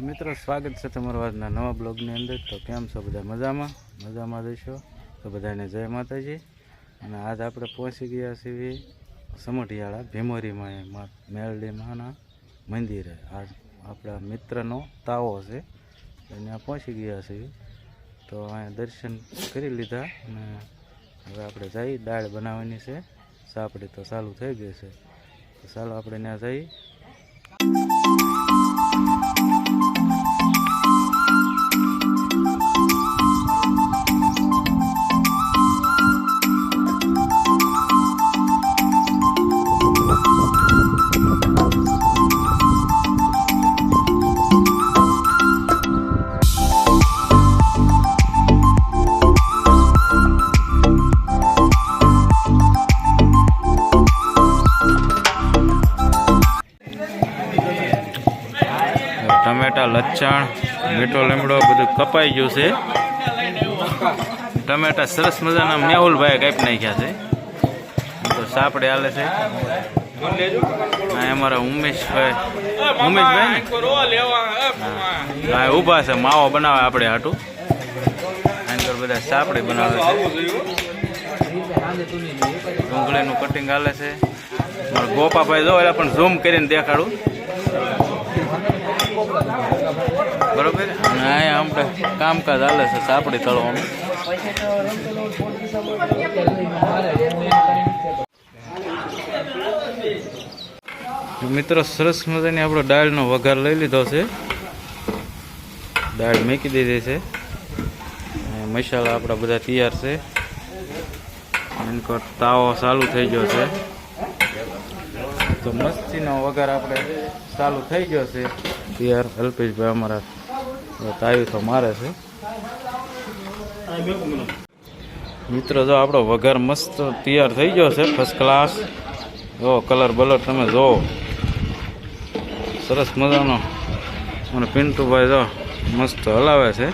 મિત્રો, સ્વાગત છે તમારા આજના નવા બ્લોગની અંદર. તો કેમ છો બધા? મજામાં? મજામાં જઈશો તો બધાને જય માતાજી. અને આજ આપણે પહોંચી ગયા છીએ સમઢિયાળા ભીમોરીમાં, એ મા- મંદિરે. આ આપણા મિત્રનો તાવો છે. ત્યાં પહોંચી ગયા છીએ. તો અહીંયા દર્શન કરી લીધા અને હવે આપણે જઈ દાળ બનાવવાની છે. સાપડી તો ચાલુ થઈ ગઈ છે. તો ચાલો આપણે ત્યાં જઈ. લચ્છણ, મીઠો લીમડો બધું કપાઈ ગયું છે. ટમેટા સરસ મજાના મેહુલભાઈ કાપી નાખ્યા છે. તો સાપડે હાલે છે. અમારા ઉમેશભાઈ ઉમેશભાઈ હા ઊભા છે, માવો બનાવે આપણે હાટું. આની બધા સાપડી બનાવે છે. ડુંગળીનું કટિંગ હાલે છે. ગોપાભાઈ જો એટલે પણ ઝૂમ કરીને દેખાડું. બરોબર? અને અહીંયા આપણે કામકાજ હાલે છે, સાપડી તળવાનું. મિત્રો, સરસ મજાની આપણો દાળનો વઘાર લઈ લીધો છે. દાળ મૂકી દીધી છે. મસાલા આપણા બધા તૈયાર છે. એનો તાવો ચાલુ થઈ ગયો છે. તો મસ્તીનો વઘાર આપણે ચાલુ થઈ ગયો છે. તૈયાર અલ્પેશભાઈ અમારા તાવી તો મારે છે. મિત્રો, જો આપણો વઘાર મસ્ત તૈયાર થઈ ગયો છે ફર્સ્ટ ક્લાસ જો કલર બલર તમે જોવો સરસ મજાનો. અને પિન્ટુભાઈ જો મસ્ત હલાવે છે.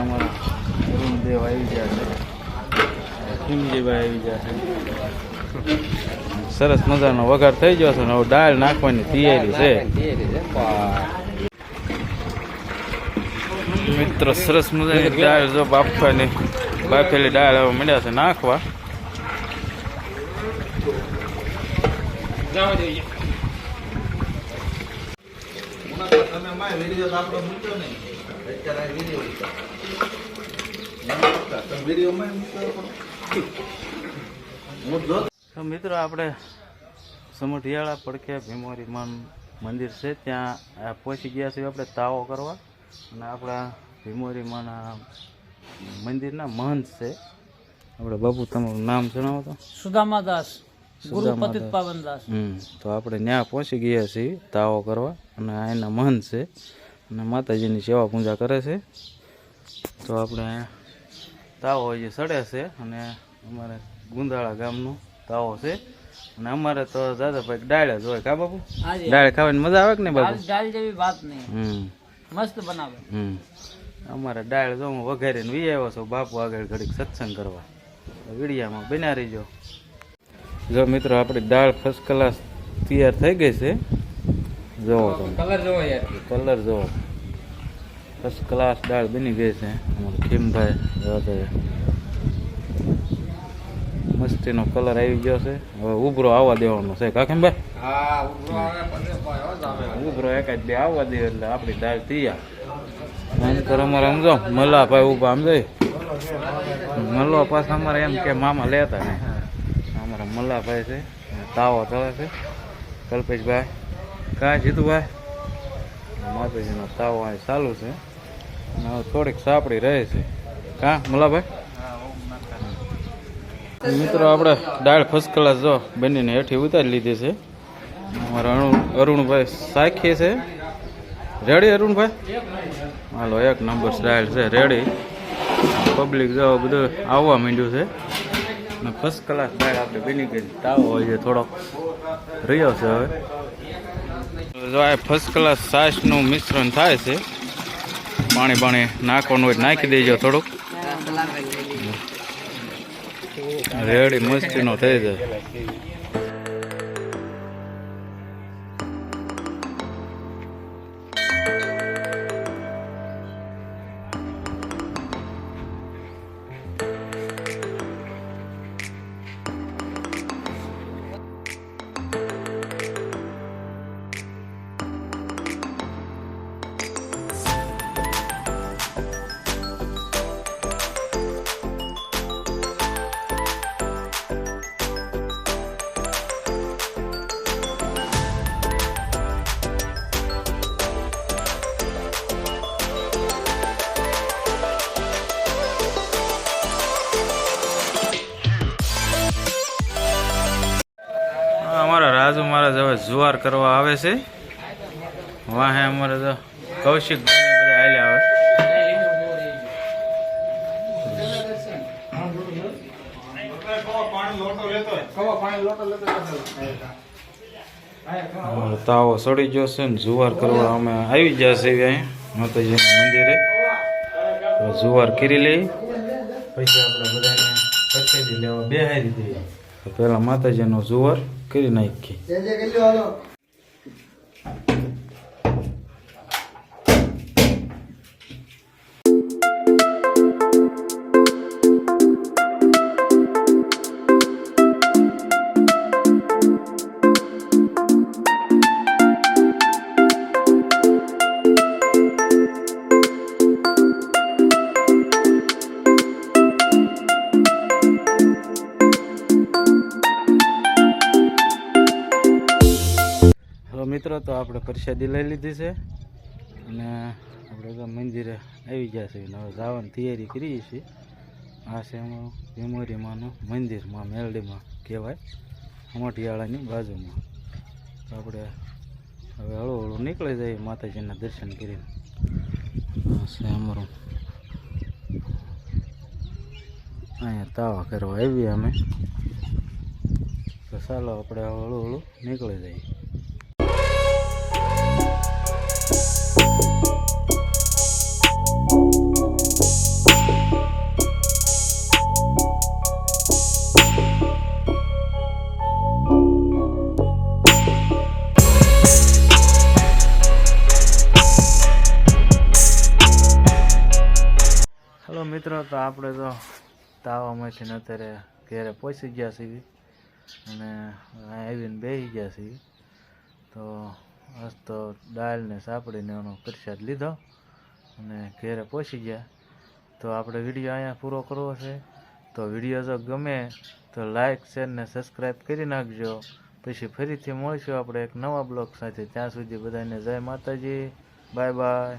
અમારા અરુણદેવ આવી ગયા છે. કિમજીભાઈ આવી ગયા છે. સરસ મજાનો વઘાર થઈ ગયો છે ને હવે દાળ નાખવાની તૈયારી છે. મિત્ર સરસ મજાની દાળ જો બાફવાની. બાફેલી દાળ હવે મળ્યા છે નાખવા. વીડિયો તો મિત્રો આપણે સમઢિયાળા પડખે ભીમોરીમાન મંદિર છે. ત્યાં પહોંચી ગયા છીએ આપણે તાવો કરવા. અને આપણા ભીમોરીમાના મંદિરના મહંત છે. આપણે બાપુ તમારું નામ જણાવો તો. સુદામાદાસ ગુરુ પાવનદાસ તો આપણે ત્યાં પહોંચી ગયા છીએ તાવો કરવા. અને એના મહંત છે. અને માતાજીની સેવા પૂજા કરે છે. તો આપણે તાવો જે સડે છે. અને અમારે ગુંદાળા ગામનો તાવો છે. અને અમારે તો દાદાભાઈ દાળ જ હોય કા બાપુ? દાળ ખાવાની મજા આવે કે નહીં બાપુ? દાલ જેવી વાત નહીં. મસ્ત બનાવે. હમ. અમારે દાળ જો હું વઘારીને વી આવ્યો છું બાપુ આગળ ઘડીક સત્સંગ કરવા. વિડિયામાં બના રહીજો. જો મિત્રો આપણી દાળ ફર્સ્ટ ક્લાસ તૈયાર થઈ ગઈ છે. જોવો તમે કલર જોવો યાર. કલર જોવો. ફર્સ્ટ ક્લાસ દાળ બની ગઈ છે. અમારો ખીમભાઈ મસ્તીનો કલર આવી ગયો છે. હવે ઉભરો આવવા દેવાનો છે. કાકીમભાઈ ઉભરો ભાઈ હો જ બે આવવા દે એટલે આપણી દાળ તૈયાર. કર અમારે સમજો મલ્લાભાઈ ઊભા સમજો જઈ. મલ્લો પાછા અમારે એમ કે મામા લેતા ને અમારા મલ્લાભાઈ છે અને તાવો થયો છે. કલ્પેશભાઈ કાંઈ જીતુભાઈ? માતાજીનો તાવો અહીં ચાલુ છે. થોડીક સાપડી રહે છે. કાં મલ્લાભાઈ મિત્રો, આપણે દાળ ફર્સ્ટ ક્લાસ જો બનીને હેઠી ઉતારી લીધી છે. અમારા અરુણ અરુણભાઈ સાખી છે. રેડી અરુણભાઈ? હાલો, એક નંબર સ્ટાઇલ છે રેડી પબ્લિક જો બધું આવવા માંડ્યું છે. અને ફર્સ્ટ ક્લાસ દાળ આપણે બની ગઈ. તાવ હોય છે થોડોક. રહ્યો છે હવે. જો આ ફર્સ્ટ ક્લાસ સાસનું મિશ્રણ થાય છે. પાણી પાણી નાખવાનું હોય નાખી દેજો થોડુંક. રેડી મસ્તીનો થઈ જાય જુવાર કરવા આવે છે? વાહે અમારે તો કૌશિક બધા હાલ્યા આવે પાણી લોટો લેતો હવે તાવો સડી ગયો છે ને જુવાર કરવા અમે આવી જશે અહીંયા માતાજીના મંદિરે. તો જુવાર કરી લઈ પછી આપણે બધાને પ્રસાદી લેવા બેહારી દઈએ તો પહેલા માતાજીનો જુવાર કરી નાખીએ. મિત્રો, તો આપણે પ્રસાદી લઈ લીધી છે. અને આપણે તો મંદિરે આવી ગયા છે હવે જવાની તૈયારી કરીએ છીએ. આ છે અમારું મેમોરીમાંનું મંદિરમાં મેલડીમાં કહેવાય. મોટિયાળાની બાજુમાં. તો આપણે હવે હળવું હળવું નીકળી જઈએ માતાજીના દર્શન કરીને. આ છે અમારું. અહીંયા તાવા કરવા આવીએ અમે. તો ચાલો આપણે હળવું હળવું નીકળી જઈએ. મિત્રો, તો આપણે તો તાવામાંથી અત્યારે ઘેરે પહોંચી ગયા છીએ અને આવીને બેસી ગયા છીએ. તો આજ તો દાળને સાપડીને એનો પ્રસાદ લીધો અને ઘેરે પહોંચી ગયા. તો આપણે વીડિયો અહીંયા પૂરો કરવો છે. તો વીડિયો જો ગમે તો લાઇક શેર ને સબસ્ક્રાઈબ કરી નાખજો. પછી ફરીથી મળીશું આપણે એક નવા બ્લોગ સાથે. ત્યાં સુધી બધાને જય માતાજી. Bye bye.